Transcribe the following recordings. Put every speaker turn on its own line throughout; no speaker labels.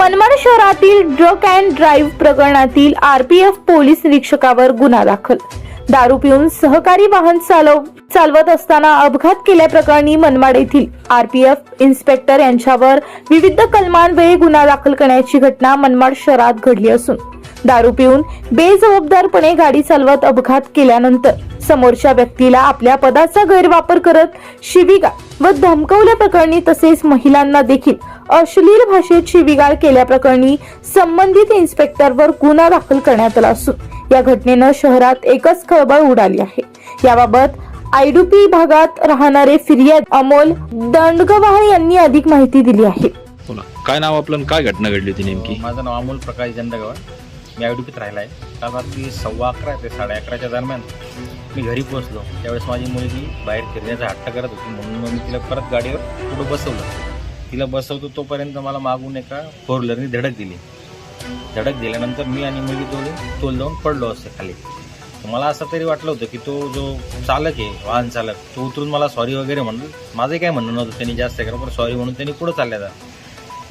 मनमाड शहरातील drug and drive प्रकरणातील RPF police निरीक्षकावर गुन्हा दाखल. दारू पिऊन सहकारी वाहन चालव चालवत असताना अपघात केल्याप्रकरणी मनमाड येथील आरपीएफ इन्स्पेक्टर यांच्यावर विविध कलमांवेळी गुन्हा दाखल करण्याची घटना मनमाड शहरात घडली असून दारू पिऊन बेजबाबदारपणे गाडी चालवत अपघात केल्यानंतर समोरच्या व्यक्तीला आपल्या पदाचा गैरवापर करत शिवीगाळ व धमकवल्याप्रकरणी तसेच महिलांना देखील अश्लील भाषेत शिवीगाळ केल्याप्रकरणी संबंधित इन्स्पेक्टरवर गुन्हा दाखल करण्यात आला असून या घटनेनं शहरात एकच खळबळ उडाली आहे. याबाबत आयडुपी भागात राहणारे फिर्याद अमोल दंडगवार यांनी अधिक माहिती दिली आहे.
बोला काय नाव आपलं काय घटना घडली होती नेमकी?
माझं नाव अमोल प्रकाश जंदगावर मी आयडुपीत राहिला आहे. काल रात्री सव्वा अकरा ते साडे अकराच्या दरम्यान मी घरी पोहोचलो. त्यावेळेस माझी मुलगी बाहेर फिरण्याचा हट्ट करत होती. म्हणून मग मी तिला परत गाडीवर पुढं बसवलं. तिला बसवतो तोपर्यंत मला मागून एका फोर व्हीलरने धडक दिली. धडक दिल्यानंतर मी आणि मुलगी दोन्ही तोल जाऊन पडलो असते खाली. मला असं तरी वाटलं होतं की तो जो चालक आहे वाहन चालक तो उतरून मला सॉरी वगैरे म्हणून माझं काय म्हणणं नव्हतं त्यांनी जास्त करा पण सॉरी म्हणून त्यांनी पुढं चालल्या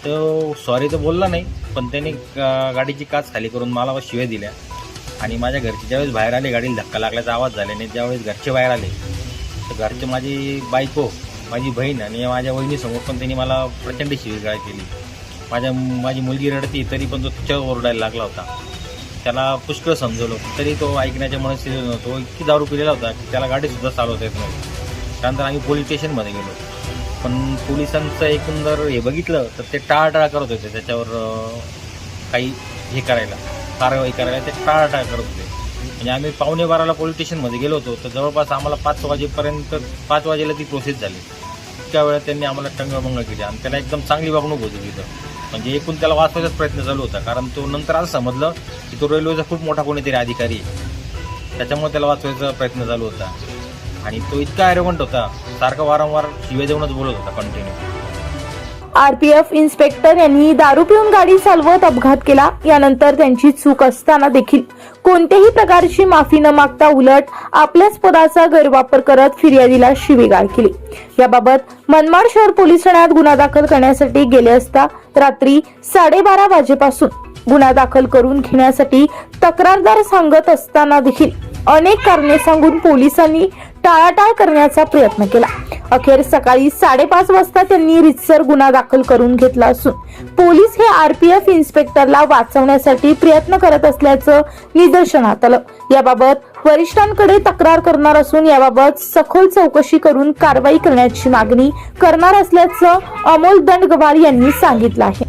तो सॉरी तर बोलला नाही पण त्यांनी गाडीची काच खाली करून मला शिव्या दिल्या. आणि माझ्या घरचे ज्यावेळेस बाहेर आले गाडीला धक्का लागल्याचा आवाज झाल्याने ज्यावेळेस घरचे बाहेर आले तर घरचे माझी बायको माझी बहीण आणि माझ्या वहिनीसमोर पण त्यांनी मला प्रचंड शिवीगाळ केली. माझ्या माझी मुलगी रडती तरी पण तो तिच्यावर ओरडायला लागला होता. त्याला पुष्कळ समजवलं तरी तो ऐकण्याच्या मनस्थितीत नव्हतो. इतकी दारू पिलेला होता की त्याला गाडीसुद्धा चालवता येत नव्हती. त्यानंतर आम्ही पोलीस स्टेशनमध्ये गेलो. पण पोलिसांचं एकंदर हे बघितलं तर ते टाळाटाळ करत होते त्याच्यावर काही हे करायला. कारवाई करायला ते टाळाटाळ करत होते. म्हणजे आम्ही पावणे बाराला पोलीस स्टेशनमध्ये गेलो होतो तर जवळपास आम्हाला पाच वाजेपर्यंत पाच वाजेला ती प्रोसेस झाली. इतक्या वेळा त्यांनी आम्हाला टंगळमंगळ केली आणि त्याला एकदम चांगली वागणूक होती तिथं. म्हणजे एकूण त्याला वाचवायचाच प्रयत्न चालू होता कारण तो नंतर असं समजलं की तो रेल्वेचा खूप मोठा कोणीतरी अधिकारी आहे. त्याच्यामुळे त्याला वाचवायचा प्रयत्न चालू होता. आणि तो इतका ॲरोगंट होता सारखा वारंवार शिवे देऊनच बोलत होता कंटिन्यू
आरपीएफ इन्स्पेक्टर यांनी दारू पिऊन गाडी चालवत अपघात केला. यानंतर त्यांची चूक असताना देखील कोणत्याही प्रकारची माफी न मागता उलट आपल्याच पदाचा गैरवापर करत फिर्यादीला शिवीगाळ केली. याबाबत मनमाड शहर पोलीस ठाण्यात गुन्हा दाखल करण्यासाठी गेले असता रात्री साडेबारा वाजेपासून गुन्हा दाखल करून घेण्यासाठी तक्रारदार सांगत असताना देखील अनेक कारणे सांगून पोलिसांनी टाळाटाळ करण्याचा प्रयत्न केला. अखेर सकाळी साडेपाच वाजता त्यांनी रितसर गुन्हा दाखल करून घेतला असून पोलीस हे आरपीएफ इन्स्पेक्टरला वाचवण्यासाठी प्रयत्न करत असल्याचं निदर्शनात आलं. याबाबत वरिष्ठांकडे तक्रार करणार असून याबाबत सखोल चौकशी करून कारवाई करण्याची मागणी करणार असल्याचं अमोल दंडगवार यांनी सांगितलं आहे.